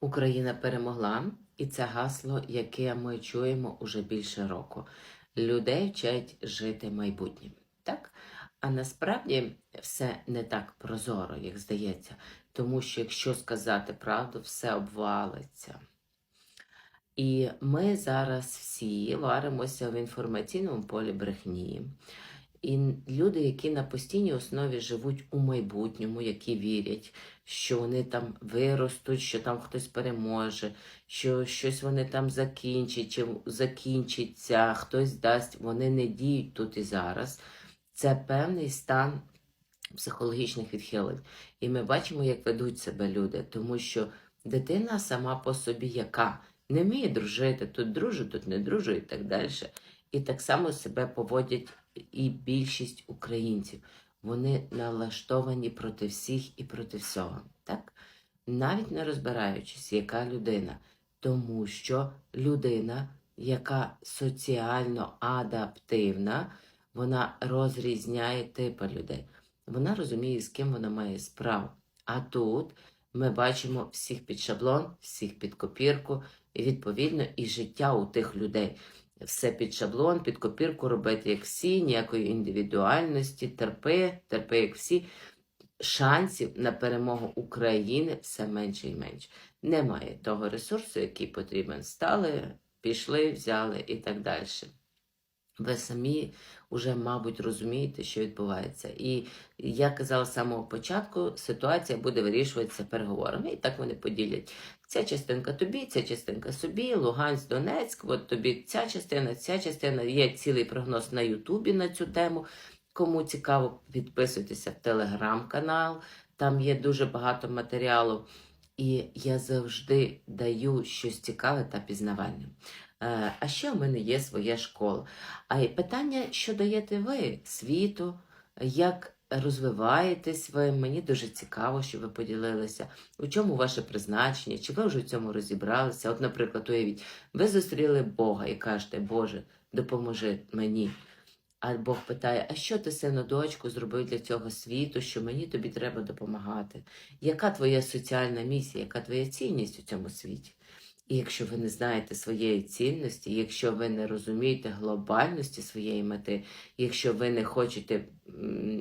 Україна перемогла, і це гасло, яке ми чуємо уже більше року. Людей вчать жити майбутнім. Так? А насправді все не так прозоро, як здається. Тому що якщо сказати правду, все обвалиться. І ми зараз всі варимося в інформаційному полі брехні. І люди, які на постійній основі живуть у майбутньому, які вірять, що вони там виростуть, що там хтось переможе, що щось вони там закінчать, чи закінчиться, хтось дасть, вони не діють тут і зараз. Це певний стан психологічних відхилень. І ми бачимо, як ведуть себе люди, тому що дитина сама по собі яка не вміє дружити, тут дружу, тут не дружу і так далі. І так само себе поводять і більшість українців. Вони налаштовані проти всіх і проти всього. Так? Навіть не розбираючись, яка людина. Тому що людина, яка соціально адаптивна, вона розрізняє типи людей. Вона розуміє, з ким вона має справу. А тут ми бачимо всіх під шаблон, всіх під копірку, і відповідно і життя у тих людей. Все під шаблон, під копірку робити, як всі, ніякої індивідуальності, терпи, терпи, як всі. Шансів на перемогу України все менше і менше. Немає того ресурсу, який потрібен. Стали, пішли, взяли і так далі. Ви самі вже, мабуть, розумієте, що відбувається. І я казала з самого початку, ситуація буде вирішуватися переговорами. І так вони поділять. Ця частинка тобі, ця частинка собі, Луганськ, Донецьк, от тобі ця частина, ця частина. Є цілий прогноз на Ютубі на цю тему. Кому цікаво, підписуйтеся в телеграм-канал, там є дуже багато матеріалу. І я завжди даю щось цікаве та пізнавальне. Е, А ще в мене є своя школа. А і питання, що даєте ви світу, як розвиваєтесь ви, мені дуже цікаво, що ви поділилися, у чому ваше призначення, чи ви вже в цьому розібралися. От, наприклад, уявіть, ви зустріли Бога і кажете, Боже, допоможи мені. А Бог питає, а що ти, сину, дочку, зробив для цього світу, що мені тобі треба допомагати? Яка твоя соціальна місія, яка твоя цінність у цьому світі? І якщо ви не знаєте своєї цінності, якщо ви не розумієте глобальності своєї мети, якщо ви не хочете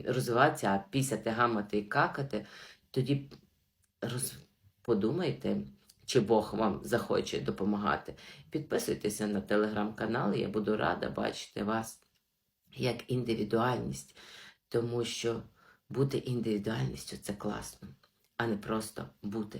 розвиватися, а пісяти, гамати і какати, тоді роз... подумайте, чи Бог вам захоче допомагати. Підписуйтеся на телеграм-канал, я буду рада бачити вас як індивідуальність, тому що бути індивідуальністю це класно, а не просто бути.